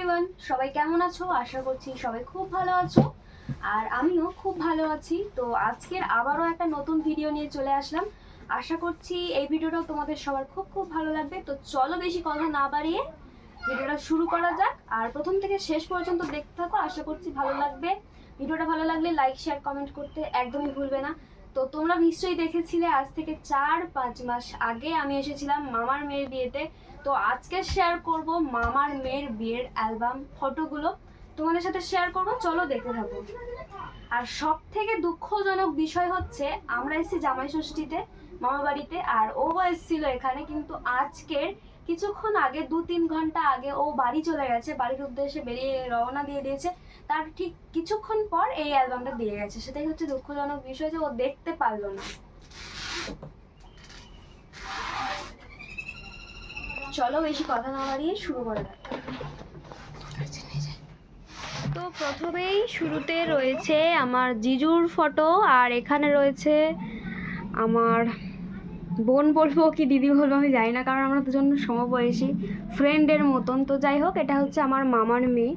Everyone সবাই কেমন আছো? আশা করছি সবাই খুব ভালো আছো। আর আমিও খুব ভালো আছি। তো আজকের আবারও একটা নতুন ভিডিও নিয়ে চলে আসলাম। আশা করছি এই ভিডিওটাও তোমাদের সবার খুব খুব ভালো লাগবে। তো চলো বেশি কথা না বাড়িয়ে ভিডিওটা শুরু করা যাক। আর প্রথম থেকে শেষ পর্যন্ত দেখতে থাকো, আশা করছি ভালো লাগবে। ভিডিওটা ভালো লাগলে লাইক শেয়ার কমেন্ট করতে একদমই ভুলবে না। তো তোমরা নিশ্চয়ই দেখেছিলে, আজ থেকে চার, পাঁচ মাস আগে আমি এসেছিলাম মামার মেয়ের বিয়েতে। তো আজকে শেয়ার করব মামার মেয়ের বিয়ের অ্যালবাম ফটোগুলো তোমাদের সাথে শেয়ার করব, চলো দেখতে থাকো। আর সব থেকে দুঃখজনক বিষয় হচ্ছে, আমরা এসেছি জামাই ষষ্ঠীতে মামা বাড়িতে, আর ও এসেছিল এখানে, কিন্তু আজকের কিছুক্ষণ আগে দু তিন ঘণ্টা আগে ও বাড়ি চলে গেছে, বাড়ির উদ্দেশ্যে বেরিয়ে রওনা দিয়ে দিয়েছে। তার ঠিক কিছুক্ষণ পর এই অ্যালবামটা দিয়ে গেছে। সেটাই হচ্ছে দুঃখজনক বিষয় যে ও দেখতে পারল না। চলো বেশি কথা না বাড়িয়ে শুরু করা যাক তো প্রথমেই শুরুতে রয়েছে আমার জিজুর ফটো, আর এখানে রয়েছে আমার বোন বলব কি দিদি বলব আমি জানি না, কারণ আমরা দুজন সমবয়সী ফ্রেন্ডের মতন। তো যাই হোক, এটা হচ্ছে আমার মামার মেয়ে।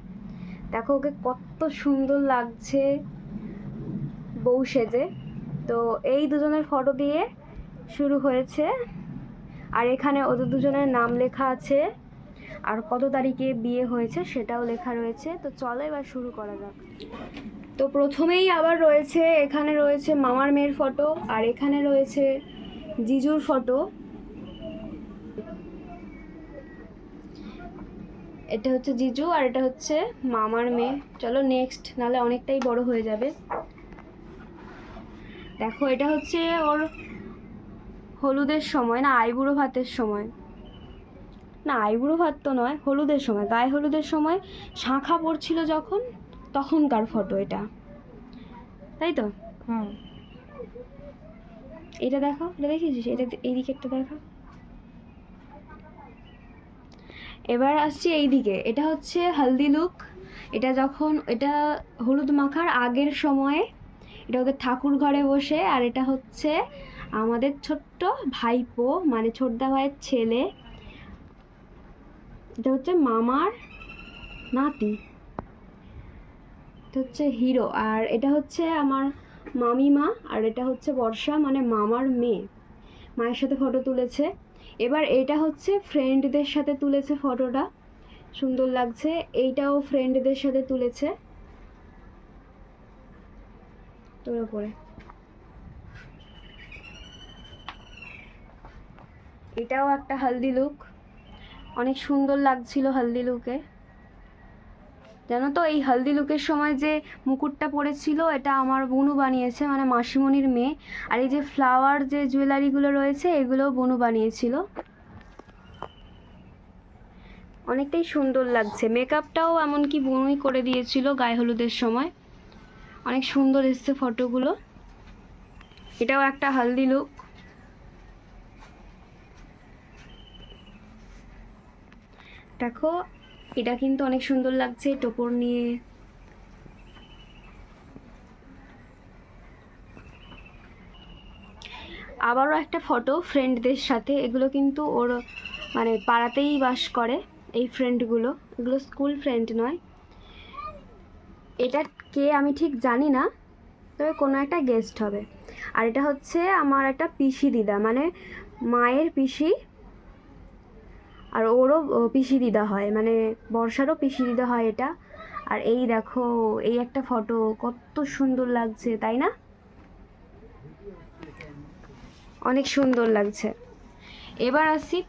দেখো ওকে কত সুন্দর লাগছে বউ সেজে। তো এই দুজনের ফটো দিয়ে শুরু হয়েছে আর এখানে ওদের দুজনের নাম লেখা আছে। আর কত তারিখে বিয়ে হয়েছে সেটাও লেখা রয়েছে। তো চলো এবার শুরু করা যাক। তো প্রথমেই আবার রয়েছে, এখানে রয়েছে মামার মেয়ের ফটো আর এখানে রয়েছে জিজুর ফটো। এটা হচ্ছে জিজু আর এটা হচ্ছে মামার মেয়ে। চলো নেক্সট নাহলে অনেকটাই বড় হয়ে যাবে। দেখো, এটা হচ্ছে ওর হলুদের সময় না আইবুড়ো ভাতের সময়? না আইবুড়ো ভাত তো নয় হলুদের সময়। গায়ে হলুদের সময় শাঁখা পড়ছিল যখন তখনকার ফটো এটা। তাই তো? হুম। এটা দেখো এটা দেখিয়েছিস? এটা এই দিকেরটা দেখো এবার আসছি এই দিকে। এটা হচ্ছে হলদি লুক এটা যখন এটা হলুদ মাখার আগের সময়ে এটা ওদের ঠাকুর ঘরে বসে আর এটা হচ্ছে আমাদের ছোট্ট ভাইপো মানে ছোটদা ভাইয়ের ছেলে। এটা হচ্ছে মামার নাতি। এটা হচ্ছে হিরো। আর এটা হচ্ছে আমার মামিমা, আর এটা হচ্ছে বর্ষা মানে মামার মেয়ে। মায়ের সাথে ফটো তুলেছে। এবার এটা হচ্ছে ফ্রেন্ডদের সাথে তুলেছে ফটোটা। সুন্দর লাগছে। এইটাও ফ্রেন্ডদের সাথে তুলেছে। তোর উপরে। এটাও একটা হলদি লুক অনেক সুন্দর লাগছিল হলদি লুকে জানো তো, এই হলদি লুকের সময় যে মুকুটটা পরেছিল, এটা আমার বনু বানিয়েছে মানে মাসিমণির মেয়ে। আর এই যে ফ্লাওয়ার যে জুয়েলারিগুলো রয়েছে এগুলো বনু বানিয়েছিল। অনেকটাই সুন্দর লাগছে। মেকআপটাও এমনকি বনুই করে দিয়েছিল গায়ে হলুদের সময়। অনেক সুন্দর এসছে ফটোগুলো এটাও একটা হলদি লুক দেখো, এটা কিন্তু অনেক সুন্দর লাগছে টোপর নিয়ে। আবারও একটা ফটো ফ্রেন্ডদের সাথে, এগুলো কিন্তু ওর মানে পাড়াতেই বাস করে, এই ফ্রেন্ডগুলো। এগুলো স্কুল ফ্রেন্ড নয়। এটা কে আমি ঠিক জানি না, তবে কোনো একটা গেস্ট হবে। আর এটা হচ্ছে আমার একটা পিসি দিদা মানে মায়ের পিসি আর ওরও পিসি দিদা হয় মানে বর্ষারও পিসি দিদা হয় এটা। আর এই দেখো, এই একটা ফটো, কত সুন্দর লাগছে, তাই না? অনেক সুন্দর লাগছে। এবার আসি,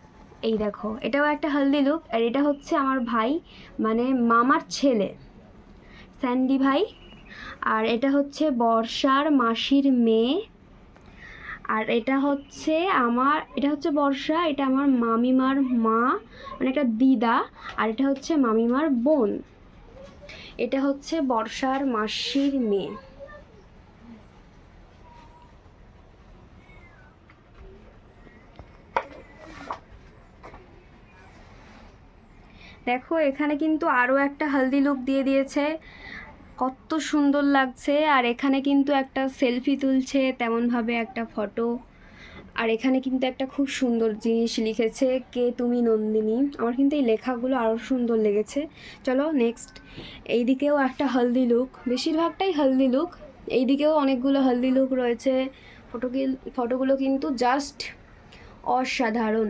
এই দেখো, এটাও একটা হলদি লুক আর এটা হচ্ছে আমার ভাই মানে মামার ছেলে, স্যান্ডি ভাই। আর এটা হচ্ছে বর্ষার মাসির মেয়ে আর এটা হচ্ছে আমার, এটা হচ্ছে বর্ষা, এটা আমার মামিমার মা মানে একটা দিদা, আর এটা হচ্ছে মামিমার বোন। এটা হচ্ছে বর্ষার মাসির মেয়ে। দেখো, এখানে কিন্তু আরও একটা হালদি লুক দিয়ে দিয়েছে। কত সুন্দর লাগছে। আর এখানে কিন্তু একটা সেলফি তুলছে, তেমনভাবে একটা ফটো আর এখানে কিন্তু একটা খুব সুন্দর জিনিস লিখেছে, কে তুমি নন্দিনী? আমার কিন্তু এই লেখাগুলো আরও সুন্দর লেগেছে। চলো নেক্সট এইদিকেও একটা হলদি লুক বেশিরভাগটাই হলদি লুক এইদিকেও অনেকগুলো হলদি লুক রয়েছে। ফটো ফটোগুলো কিন্তু জাস্ট অসাধারণ।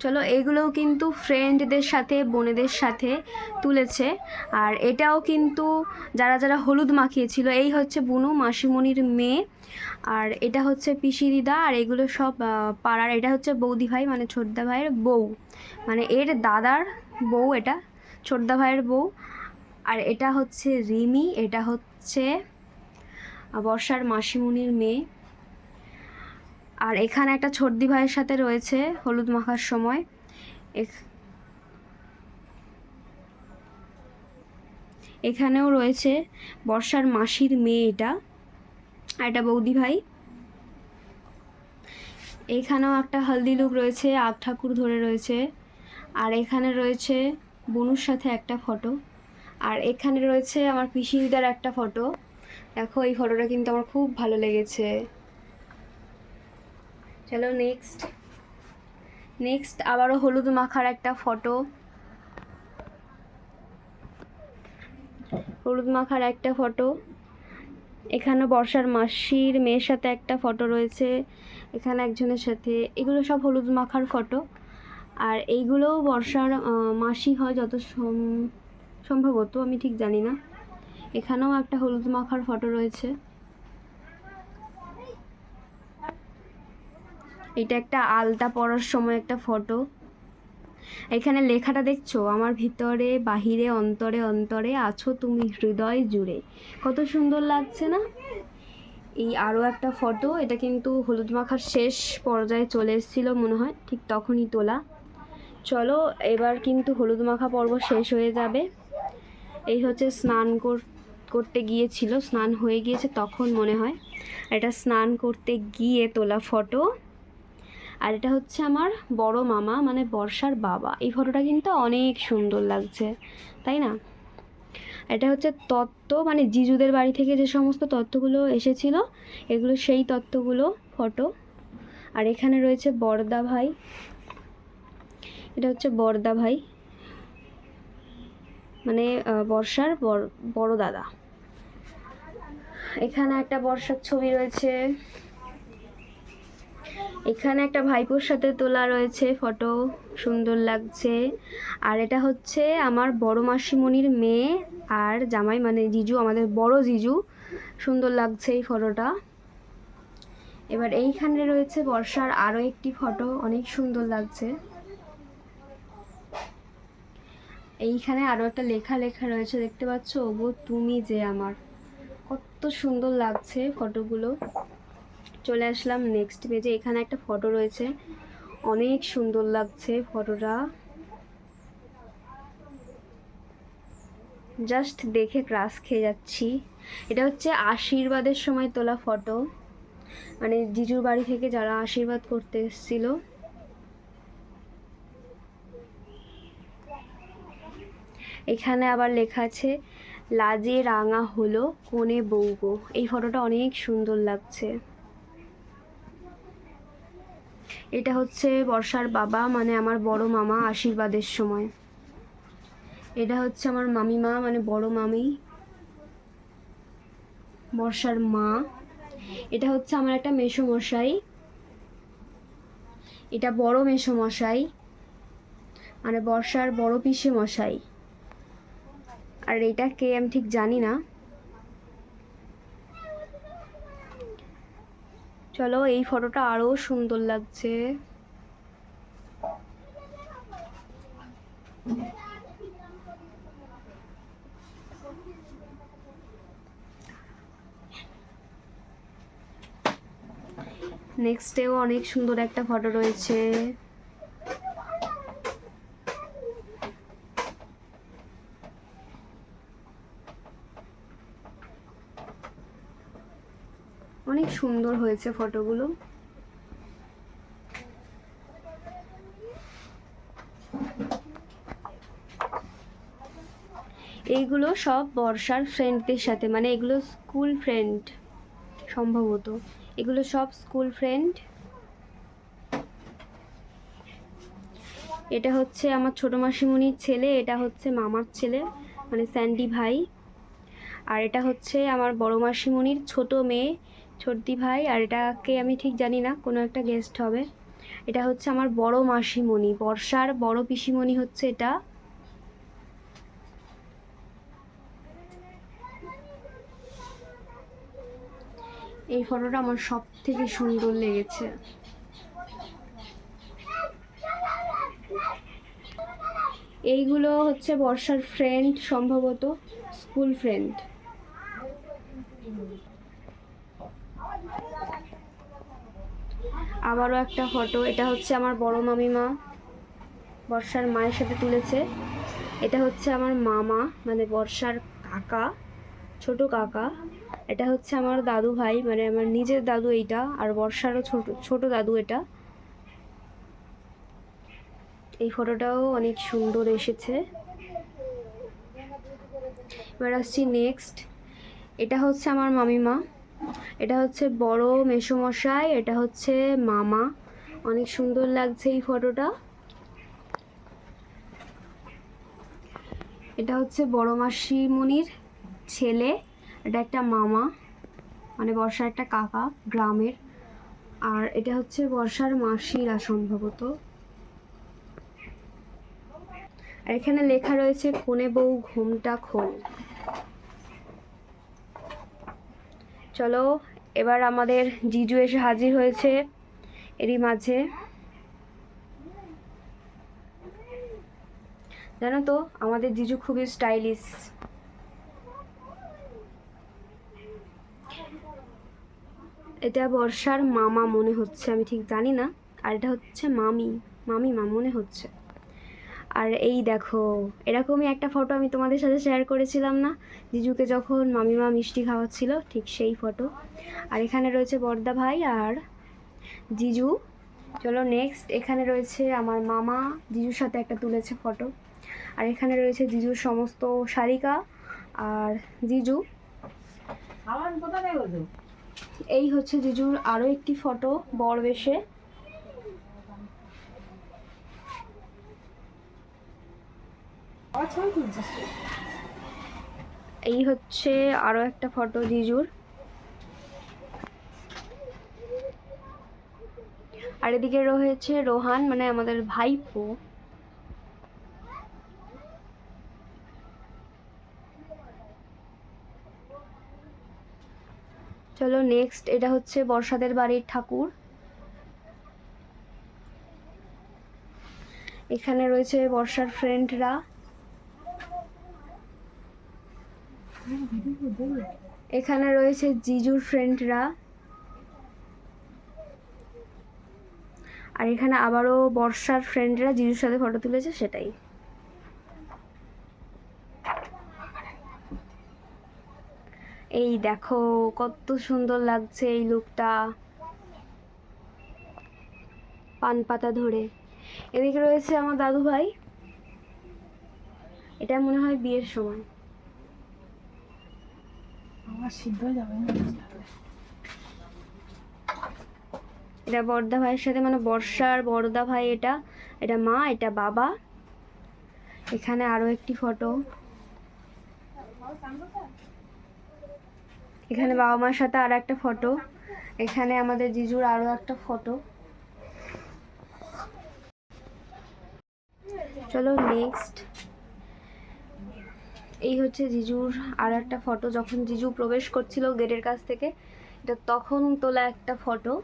চলো, এগুলোও কিন্তু ফ্রেন্ডদের সাথে, বোনেদের সাথে তুলেছে। আর এটাও কিন্তু যারা যারা হলুদ মাখিয়েছিল, এই হচ্ছে বুনু, মাসিমণির মেয়ে। আর এটা হচ্ছে পিসি দিদা, আর এগুলো সব পাড়ার, এটা হচ্ছে বৌদি ভাই মানে ছোটদা ভাইয়ের বউ। মানে এর দাদার বউ এটা, ছোটদা ভাইয়ের বউ। আর এটা হচ্ছে রিমি, এটা হচ্ছে বর্ষার মাসিমণির মেয়ে। আর এখানে একটা ছোটদি ভাইয়ের সাথে রয়েছে হলুদ মাখার সময়। এখ- এখানেও রয়েছে বর্ষার মাসির মেয়ে এটা, আর এটা বৌদি ভাই। এখানেও একটা হলদি লুক রয়েছে, আগ ঠাকুর ধরে রয়েছে। আর এখানে রয়েছে বনুর সাথে একটা ফটো। আর এখানে রয়েছে আমার পিসিদার একটা ফটো। দেখো, এই ফটোটা কিন্তু আমার খুব ভালো লেগেছে। চলো নেক্সট নেক্সট আবারও হলুদ মাখার একটা ফটো হলুদ মাখার একটা ফটো এখানে বর্ষার মাসির মেয়ের সাথে একটা ফটো রয়েছে। এখানে একজনের সাথে। এগুলো সব হলুদ মাখার ফটো আর এইগুলোও বর্ষার মাসি হয় যত সম- সম্ভবত, আমি ঠিক জানি না। এখানেও একটা হলুদ মাখার ফটো রয়েছে। এটা একটা আলতা পরার সময় একটা ফটো। এখানে লেখাটা দেখছ? আমার ভিতরে, বাহিরে, অন্তরে অন্তরে আছো তুমি হৃদয় জুড়ে। কত সুন্দর লাগছে না? এই আরও একটা ফটো। এটা কিন্তু হলুদ মাখার শেষ পর্যায়ে চলে এসেছিল মনে হয়, ঠিক তখনই তোলা। চলো, এবার কিন্তু হলুদ মাখা পর্ব শেষ হয়ে যাবে। এই হচ্ছে স্নান কর- করতে গিয়েছিল, স্নান হয়ে গিয়েছে তখন মনে হয়। এটা স্নান করতে গিয়ে তোলা ফটো। আর এটা হচ্ছে আমার বড় মামা মানে বর্ষার বাবা। এই ফটোটা কিন্তু অনেক সুন্দর লাগছে, তাই না? এটা হচ্ছে তত্ত্ব মানে জিজুদের বাড়ি থেকে যে সমস্ত তত্ত্বগুলো এসেছিল, এগুলো সেই তত্ত্বগুলো ফটো। আর এখানে রয়েছে বড়দা ভাই। এটা হচ্ছে বড়দা ভাই। মানে বর্ষার বড় দাদা। এখানে একটা বর্ষার ছবি রয়েছে। এখানে একটা ভাইপোর সাথে তোলা রয়েছে ফটো, সুন্দর লাগছে। আর এটা হচ্ছে আমার বড় মাসিমণির মেয়ে আর জামাই মানে জিজু, আমাদের বড় জিজু। সুন্দর লাগছে এই ফটোটা। এবার এইখানে রয়েছে বর্ষার আরও একটি ফটো, অনেক সুন্দর লাগছে। এইখানে আরও একটা লেখা লেখা রয়েছে, দেখতে পাচ্ছ? ওগো, তুমি যে আমার। কত সুন্দর লাগছে ফটোগুলো। চলে আসলাম নেক্সট পেজে এখানে একটা ফটো রয়েছে। অনেক সুন্দর লাগছে ফটোটা জাস্ট দেখে ক্রাশ খেয়ে যাচ্ছি। এটা হচ্ছে আশীর্বাদের সময় তোলা ফটো মানে জিজুর বাড়ি থেকে যারা আশীর্বাদ করতে এসেছিল। এখানে আবার লেখা আছে, লাজে রাঙা হলো কোণে বউগো এই ফটোটা অনেক সুন্দর লাগছে। এটা হচ্ছে বর্ষার বাবা মানে আমার বড় মামা আশীর্বাদের সময়। এটা হচ্ছে আমার মামিমা মানে বড় মামি, বর্ষার মা। এটা হচ্ছে আমার একটা মেসো মশাই এটা বড় মেসো মশাই মানে বর্ষার বড় পিসে মশাই আর এটা কে আমি ঠিক জানি না। চলো এই ফটোটা আরও সুন্দর লাগছে। নেক্সট ডেও অনেক সুন্দর একটা ফটো রয়েছে অনেক সুন্দর হয়েছে ফটোগুলো। এইগুলো সব বর্ষার ফ্রেন্ডদের সাথে মানে এগুলো স্কুল ফ্রেন্ড সম্ভবত। এগুলো সব স্কুল ফ্রেন্ড। এটা হচ্ছে আমার ছোটো মাসিমণির ছেলে, এটা হচ্ছে মামার ছেলে মানে স্যান্ডি ভাই। আর এটা হচ্ছে আমার বড় মাসিমণির ছোট মেয়ে ছোটদি ভাই, আর এটাকে আমি ঠিক জানি না, কোনো একটা গেস্ট হবে। এটা হচ্ছে আমার বড় মাসিমণি, বর্ষার বড় পিসিমণি হচ্ছে এটা। এই ফটোটা আমার সব থেকে সুন্দর লেগেছে। এইগুলো হচ্ছে বর্ষার ফ্রেন্ড সম্ভবত স্কুল ফ্রেন্ড আবারও একটা ফটো এটা হচ্ছে আমার বড় মামিমা। বর্ষার মায়ের সাথে তুলেছে। এটা হচ্ছে আমার মামা মানে বর্ষার কাকা, ছোট কাকা। এটা হচ্ছে আমার দাদু ভাই মানে আমার নিজের দাদু এইটা, আর বর্ষারও ছোট ছোট দাদু এটা। এই ফটোটাও অনেক সুন্দর এসেছে। এবার আসছি নেক্সট এটা হচ্ছে আমার মামিমা। এটা হচ্ছে বড় মেসোমশাই, এটা হচ্ছে মামা। অনেক সুন্দর লাগছে এই ফটোটা। এটা হচ্ছে বড় মাসিমণির ছেলে, এটা একটা মামা মানে বর্ষার একটা কাকা গ্রামের। আর এটা হচ্ছে বর্ষার মাসিরা সম্ভবত আর এখানে লেখা রয়েছে কোনে বউ ঘুমটা খোল। চলো, এবার আমাদের জিজু এসে হাজির হয়েছে এরই মাঝে। জানো তো, আমাদের জিজু খুবই স্টাইলিশ এটা বর্ষার মামা মনে হচ্ছে, আমি ঠিক জানি না। আর এটা হচ্ছে মামি মামি মা মনে হচ্ছে। আর এই দেখো এরকমই একটা ফটো আমি তোমাদের সাথে শেয়ার করেছিলাম না? জিজুকে যখন মামিমা মিষ্টি খাওয়াচ্ছিল ঠিক সেই ফটো আর এখানে রয়েছে বর্দা ভাই আর জিজু। চলো নেক্সট এখানে রয়েছে আমার মামা জিজুর সাথে একটা তুলেছে ফটো আর এখানে রয়েছে জিজুর সমস্ত শালিকা আর জিজু। এই হচ্ছে জিজুর আরও একটি ফটো বড় বেশে আমার ছবি তুলছিস এই হচ্ছে আরও একটা ফটো জিজুর। আর এদিকে রয়েছে রোহান মানে আমাদের ভাইপো। চলো নেক্সট এটা হচ্ছে বর্ষাদের বাড়ির ঠাকুর। এখানে রয়েছে বর্ষার ফ্রেন্ডরা এখানে রয়েছে জিজুর ফ্রেন্ডরা। আর এখানে আবারও বর্ষার ফ্রেন্ডরা জিজুর সাথে ফটো তুলেছে, সেটাই। এই দেখো, কত সুন্দর লাগছে এই লুকটা পান পাতা ধরে। এদিকে রয়েছে আমার দাদু ভাই এটা মনে হয় বিয়ের সময়। এটা বড়দা ভাইয়ের সাথে মানে বর্ষার বড়দা ভাই এটা এটা মা, এটা বাবা। এখানে আরও একটি ফটো। এখানে বাবা মার সাথে আর একটা ফটো। এখানে আমাদের জিজুর আরও একটা ফটো। চলো নেক্সট এই হচ্ছে জিজুর আর একটা ফটো, যখন জিজু প্রবেশ করছিল গেটের কাছ থেকে, এটা তখন তোলা একটা ফটো।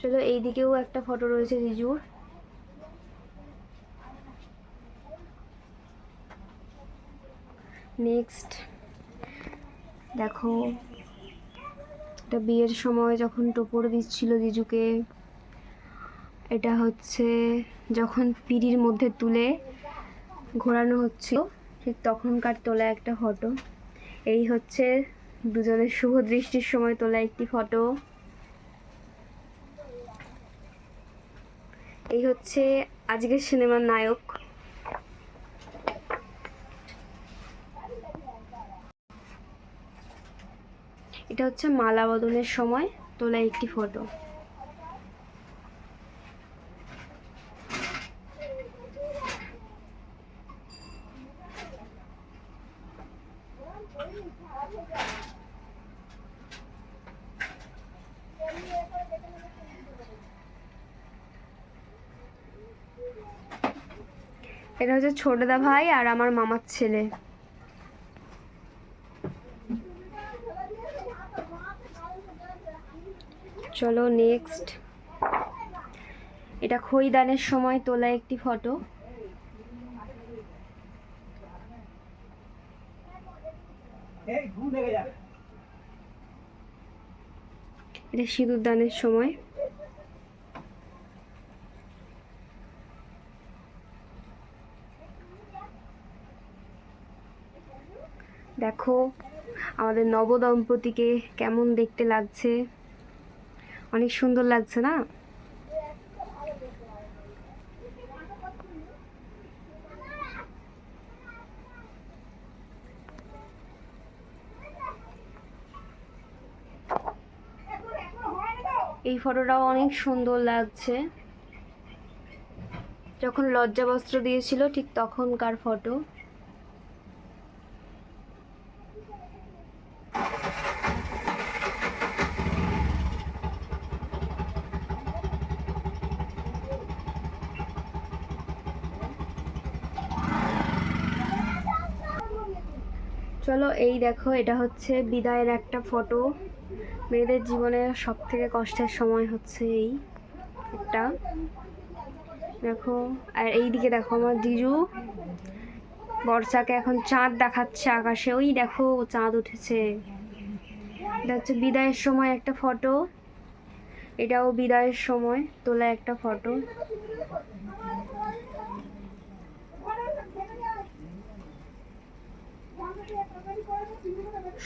চলো এই দিকেও একটা ফটো রয়েছে জিজুর। নেক্সট দেখো, এটা বিয়ের সময় যখন টোপর দিচ্ছিল জিজুকে এটা হচ্ছে যখন পিড়ির মধ্যে তুলে ঘোরানো হচ্ছিল, ঠিক তখনকার তোলা একটা ফটো। এই হচ্ছে দুজনের শুভ দৃষ্টির সময় তোলা একটি ফটো। এই হচ্ছে আজকের সিনেমার নায়ক। এটা হচ্ছে মালাবদনের সময় তোলা একটি ফটো। ছোটদা ভাই আর আমার মামার ছেলে। চলো নেক্সট এটা খইদানের সময় তোলা একটি ফটো। এটা সিঁদুর দানের সময় দেখো আমাদের নবদম্পতিকে কেমন দেখতে লাগছে? অনেক সুন্দর লাগছে না? এই ফটোটাও অনেক সুন্দর লাগছে। যখন লজ্জা বস্ত্র দিয়েছিল, ঠিক তখনকার ফটো। চলো এই দেখো, এটা হচ্ছে বিদায়ের একটা ফটো মেয়েদের জীবনের সব থেকে কষ্টের সময় হচ্ছে এই একটা। দেখো, আর এই দিকে দেখো আমার জিজু। বর্ষাকে এখন চাঁদ দেখাচ্ছে আকাশে। ওই দেখো, চাঁদ উঠেছে। এটা হচ্ছে বিদায়ের সময় একটা ফটো এটাও বিদায়ের সময় তোলা একটা ফটো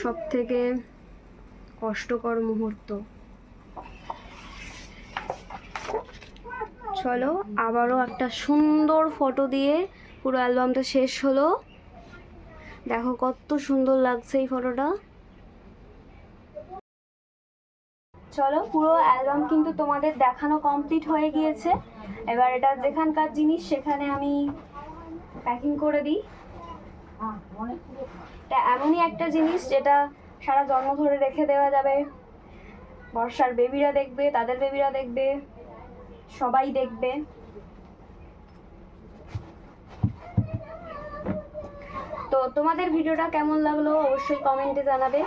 সব থেকে কষ্টকর মুহূর্ত। চলো আবারও একটা সুন্দর ফটো দিয়ে পুরো অ্যালবামটা শেষ হলো। দেখো কত সুন্দর লাগছে এই ফটোটা চলো পুরো অ্যালবাম কিন্তু তোমাদের দেখানো কমপ্লিট হয়ে গিয়েছে। এবার এটা যেখানকার জিনিস, সেখানে আমি প্যাকিং করে দিই। এটা এমনই একটা জিনিস যেটা সারা জন্ম ধরে রেখে দেওয়া যাবে। বর্ষার বেবিরা দেখবে, তাদের বেবিরা দেখবে, সবাই দেখবে। তো তোমাদের ভিডিওটা কেমন লাগল অবশ্যই কমেন্টে জানাবে।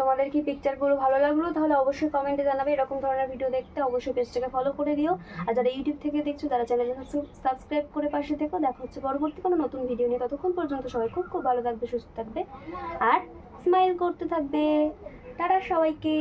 তোমাদের কি পিকচারগুলো ভালো লাগল, তাহলে অবশ্যই কমেন্টে জানাবে, এরকম ধরনের ভিডিও দেখতে অবশ্যই পেজটাকে ফলো করে দিও। আর যারা ইউটিউব থেকে দেখছ, তারা চ্যানেলটা সাবস্ক্রাইব করে পাশে থেকো। দেখা হচ্ছে পরবর্তী কোনো নতুন ভিডিও নিয়ে। ততক্ষণ পর্যন্ত সবাই খুব খুব ভালো থাকবে, সুস্থ থাকবে। আর স্মাইল করতে থাকবে। তারা সবাইকে।